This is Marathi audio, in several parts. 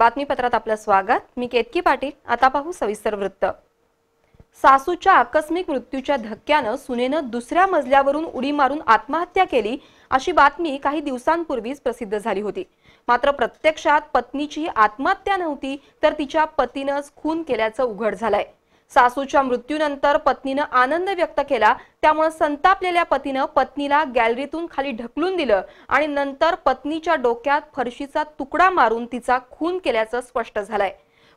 बातमीपत्रात आपलं स्वागत. मी केतकी पाटील. आता पाहू सविस्तर वृत्त. सासूच्या आकस्मिक मृत्यूच्या धक्क्यानं सुनेनं दुसऱ्या मजल्यावरून उडी मारून आत्महत्या केली अशी बातमी काही दिवसांपूर्वीच प्रसिद्ध झाली होती. मात्र प्रत्यक्षात पत्नीची आत्महत्या नव्हती तर तिच्या पतीनंच खून केल्याचं उघड झालंय. सासूच्या मृत्यूनंतर पत्नीनं आनंद व्यक्त केला. त्यामुळे संतापलेल्या पतीनं पत्नीला गॅलरीतून खाली ढकलून दिलं आणि नंतर पत्नीच्या डोक्यात फरशीचा तुकडा मारून तिचा खून केल्याचं स्पष्ट झालंय.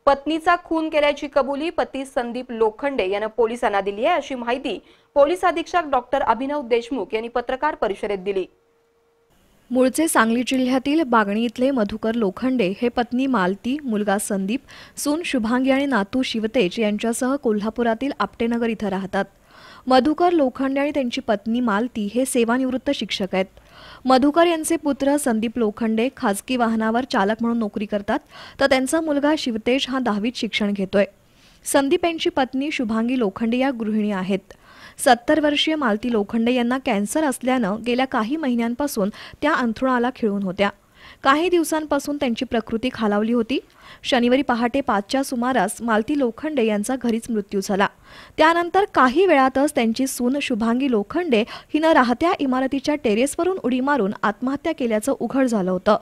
पत्नीचा खून केल्याची कबुली पती संदीप लोखंडे यानं पोलिसांना दिली आहे अशी माहिती पोलीस अधीक्षक डॉक्टर अभिनव देशमुख यांनी पत्रकार परिषदेत दिली. मूळचे सांगली जिल्ह्यातील बागणी इथले मधुकर लोखंडे हे पत्नी मालती मुलगा संदीप सून शुभांगी आणि नातू शिवतेज यांच्यासह कोल्हापुरातील आपटेनगर इथं राहतात. मधुकर लोखंडे आणि त्यांची पत्नी मालती हे सेवानिवृत्त शिक्षक आहेत. मधुकर यांचे पुत्र संदीप लोखंडे खाजगी वाहनावर चालक म्हणून नोकरी करतात तर त्यांचा मुलगा शिवतेज हा दहावीत शिक्षण घेतोय. संदीप यांची पत्नी शुभांगी लोखंडे या गृहिणी आहेत. सत्तर वर्षीय मालती लोखंडे यांना कॅन्सर असल्यानं गेल्या काही महिन्यांपासून त्या अंथरुणाला खिळून होत्या. काही दिवसांपासून त्यांची प्रकृती खालावली होती. शनिवारी पहाटे पाचच्या सुमारास मालती लोखंडे यांचा घरीच मृत्यू झाला. त्यानंतर काही वेळातच त्यांची सून शुभांगी लोखंडे हिनं राहत्या इमारतीच्या टेरेसवरून उडी मारून आत्महत्या केल्याचं उघड झालं होतं.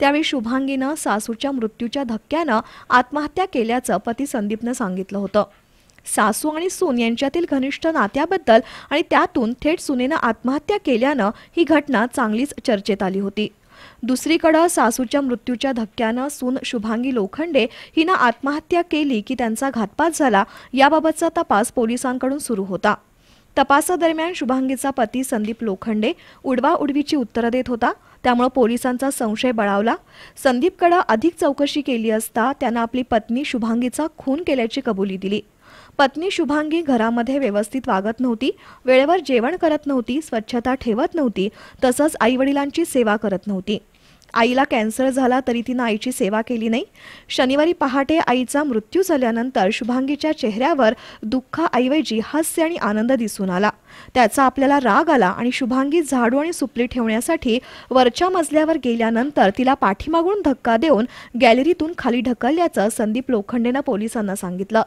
त्यावेळी शुभांगीनं सासूच्या मृत्यूच्या धक्क्यानं आत्महत्या केल्याचं पती संदीपनं सांगितलं होतं. सासू आणि सून यांच्यातील घनिष्ठ नात्याबद्दल आणि त्यातून थेट सुनेनं आत्महत्या केल्यानं ही घटना चांगलीच चर्चेत आली होती. दुसरीकडं सासूच्या मृत्यूच्या धक्क्यानं सून शुभांगी लोखंडे हिनं आत्महत्या केली की त्यांचा घातपात झाला याबाबतचा तपास पोलिसांकडून सुरू होता. तपासादरम्यान शुभांगीचा पती संदीप लोखंडे उडवा उडवीची उत्तरं देत होता. त्यामुळे पोलिसांचा संशय बळावला. संदीपकडं अधिक चौकशी केली असता त्यानं आपली पत्नी शुभांगीचा खून केल्याची कबुली दिली. पत्नी शुभांगी घरामध्ये व्यवस्थित वागत नव्हती वेळेवर जेवण करत नव्हती स्वच्छता ठेवत नव्हती तसंच आई वडिलांची सेवा करत नव्हती. आईला कॅन्सर झाला तरी तिनं आईची सेवा केली नाही. शनिवारी पहाटे आईचा मृत्यू झाल्यानंतर शुभांगीच्या चेहऱ्यावर दुःखाऐवजी हास्य आणि आनंद दिसून आला. त्याचा आपल्याला राग आला आणि शुभांगी झाडू आणि सुपली ठेवण्यासाठी वरच्या मजल्यावर गेल्यानंतर तिला पाठीमागून धक्का देऊन गॅलरीतून खाली ढकलल्याचं संदीप लोखंडेनं पोलिसांना सांगितलं.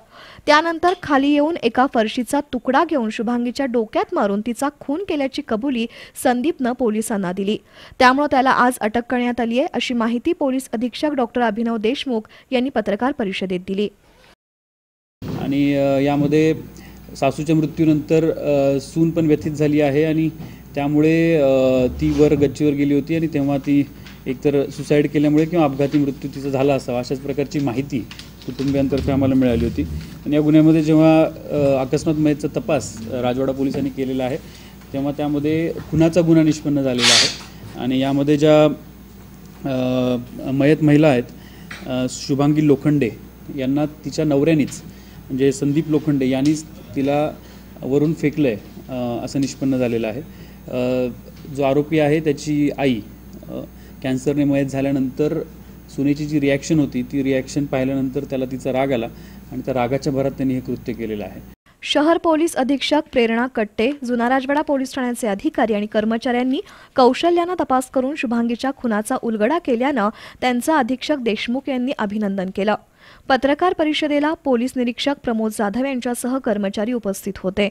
त्यानंतर खाली येऊन एका फरशीचा तुकडा घेऊन शुभांगीच्या डोक्यात मारून तिचा खून केल्याची कबुली संदीपनं पोलिसांना दिली. त्यामुळे त्याला आज अटक करण्यात आली आहे अशी माहिती पोलीस अधीक्षक डॉक्टर अभिनव देशमुख यांनी पत्रकार परिषदेत दिली. आणि यामध्ये सासूच्या मृत्यूनंतर सून पण व्यथित झाली आहे आणि त्यामुळे ती वर गच्चीवर गेली होती आणि तेव्हा ती एकतर सुसाईड केल्यामुळे किंवा अपघाती मृत्यू तिचा झाला असावा अशाच प्रकारची माहिती कुटुंबियांतर्फे आम्हाला मिळाली होती. आणि या गुन्ह्यामध्ये जेव्हा अकस्मात मयतचा तपास राजवाडा पोलिसांनी केलेला आहे तेव्हा त्यामध्ये खुनाचा गुन्हा निष्पन्न झालेला आहे. आणि यामध्ये ज्या मयत महिला आहेत शुभांगी लोखंडे यांना तिच्या नवऱ्यानीच म्हणजे संदीप लोखंडे यांनीच तिला वरून फेकलं आहे असं निष्पन्न झालेलं आहे. जो आरोपी आहे त्याची आई कॅन्सरने मयत झाल्यानंतर सुनेची जी रिॲक्शन होती ती रिॲक्शन पाहिल्यानंतर त्याला तिचा राग आला आणि त्या रागाच्या भरात त्यांनी हे कृत्य केलेलं आहे. शहर पोलीस अधीक्षक प्रेरणा कट्टे जुना राजवाडा पोलीस ठाण्याचे अधिकारी आणि कर्मचाऱ्यांनी कौशल्यानं तपास करून शुभांगीच्या खुनाचा उलगडा केल्यानं त्यांचा अधीक्षक देशमुख यांनी अभिनंदन केलं. पत्रकार परिषदेला पोलीस निरीक्षक प्रमोद जाधव यांच्यासह कर्मचारी उपस्थित होते.